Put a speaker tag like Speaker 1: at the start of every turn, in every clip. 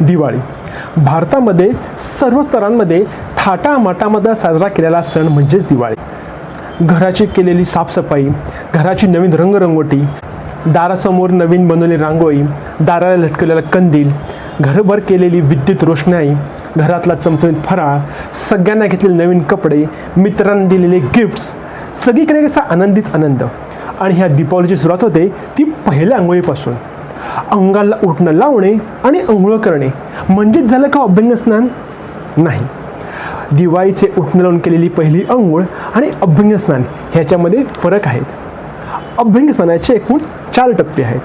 Speaker 1: दिवाळी. भारतामध्ये सर्व स्तरांमध्ये थाटामाटामध्ये साजरा केलेला सण म्हणजेच दिवाळी. घराची केलेली साफसफाई घराची नवीन रंगरंगोटी दारासमोर नवीन बनवलेली रांगोळी दाराला लटकवलेला कंदील घरभर केलेली विद्युत रोषणाई घरातला चमचमीत फराळ सगळ्यांना घेतलेले नवीन कपडे मित्रांना दिलेले गिफ्ट्स सगळीकडे कसा आनंदीच आनंद. आणि ह्या दीपावलीची सुरुवात होते ती पहिल्या आंघोळीपासून. अंगाला उठणं लावणे आणि अंघोळ करणे. म्हणजेच झालं का अभ्यंग स्नान? नाही. दिवाळीचे उठणं लावून केलेली पहिली अंघोळ आणि अभ्यंग स्नान ह्याच्यामध्ये फरक आहेत. अभ्यंग स्नानाचे एकूण चार टप्पे आहेत.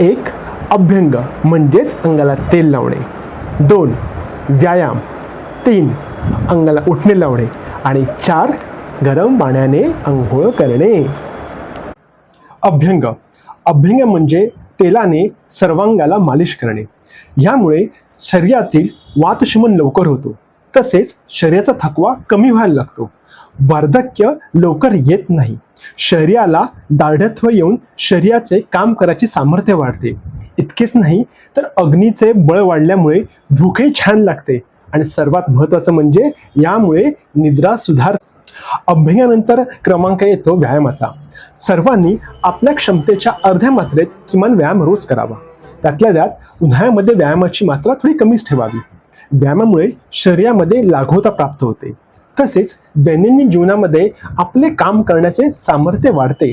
Speaker 1: एक अभ्यंग म्हणजेच अंगाला तेल लावणे. दोन व्यायाम. तीन अंगाला उठणे लावणे. आणि चार गरम पाण्याने अंघोळ करणे. अभ्यंग. अभ्यंग म्हणजे तेलाने सर्वांगाला मालिश करणे. यामुळे शरीरातील वातशमन लवकर होतो. तसेच शरीराचा थकवा कमी व्हायला लागतो. वार्धक्य लवकर येत नाही. शरीराला दाढत्व येऊन शरीराचे काम करायचे सामर्थ्य वाढते. इतकेच नाही तर अग्नीचे बळ वाढल्यामुळे भूकही छान लागते. आणि सर्वात महत्त्वाचं म्हणजे यामुळे निद्रा सुधार अभ्यंगानंतर क्रमांक येतो व्यायामाचा. सर्वांनी आपल्या क्षमतेच्या अर्ध्या मात्रेत किमान व्यायाम रोज करावा. त्यातल्या त्यात उन्हाळ्यामध्ये व्यायामाची मात्रा थोडी कमीच ठेवावी. व्यायामामुळे शरीरामध्ये लाघवता प्राप्त होते. तसेच दैनंदिन जीवनामध्ये आपले काम करण्याचे सामर्थ्य वाढते.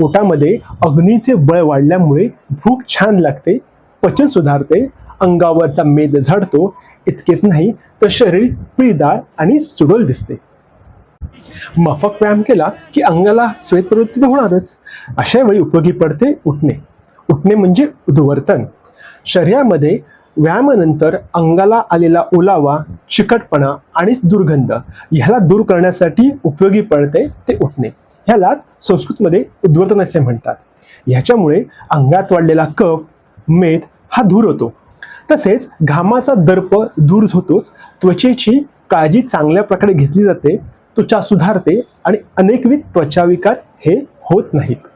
Speaker 1: पोटामध्ये अग्नीचे बळ वाढल्यामुळे भूक छान लागते पचन सुधारते अंगावरचा मेद झडतो इतकेच नाही तर शरीर पिळदार आणि सुडोल दिसते. माफक व्यायाम केला की अंगाला श्वेत प्रवृत्ती तर होणारच. अशा वेळी उपयोगी पडते उठणे. उठणे म्हणजे उद्वर्तन. शरीरामध्ये व्यायामानंतर अंगाला आलेला ओलावा चिकटपणा आणि दुर्गंध ह्याला दूर करण्यासाठी उपयोगी पडते ते उठणे. ह्यालाच संस्कृतमध्ये उद्वर्तन असे म्हणतात. ह्याच्यामुळे अंगात वाढलेला कफ मेद हा दूर होतो. तसेच घामाचा दर्प दूर होतोच. त्वचेची काळजी चांगल्या प्रकारे घेतली जाते. त्वचा सुधारते आणि अनेकविध त्वचाविकार हे होत नाहीत.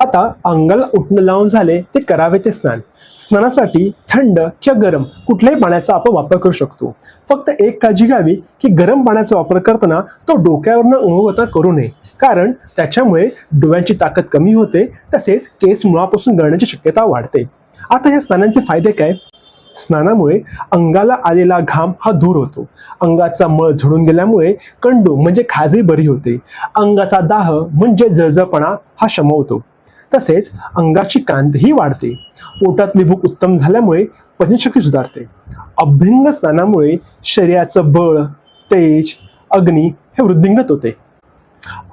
Speaker 1: आता अंगाला उठणं लावून झाले ते करावे ते स्नान. स्नानासाठी थंड किंवा गरम कुठल्याही पाण्याचा आपण वापर करू शकतो. फक्त एक काळजी घ्यावी की गरम पाण्याचा वापर करताना तो डोक्यावरनं उमवता करू नये. कारण त्याच्यामुळे डोळ्यांची ताकद कमी होते तसेच केस मुळापासून गळण्याची शक्यता वाढते. आता या स्नानांचे फायदे काय? स्नानामुळे अंगाला आलेला घाम हा दूर होतो. अंगाचा मळ झडून गेल्यामुळे कंडू म्हणजे खाजही बरी होते. अंगाचा दाह म्हणजे जळजळपणा हा शमवतो. तसेच अंगाची कांतही वाढते. पोटातली भूक उत्तम झाल्यामुळे पचनशक्ती सुधारते. अभ्यंग स्नानामुळे शरीराचं बळ तेज अग्नी हे वृद्धिंगत होते.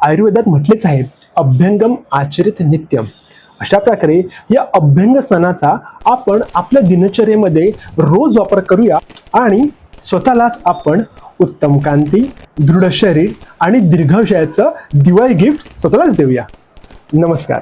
Speaker 1: आयुर्वेदात म्हटलेच आहे अभ्यंगम आचरित नित्यम. अशा प्रकारे या अभ्यंग स्नानाचा आपण आपल्या दिनचर्येमध्ये रोज वापर करूया आणि स्वतःलाच आपण उत्तम कांती दृढ शरीर आणि दीर्घायुष्याचं दिवाळी गिफ्ट स्वतःलाच देऊया. नमस्कार.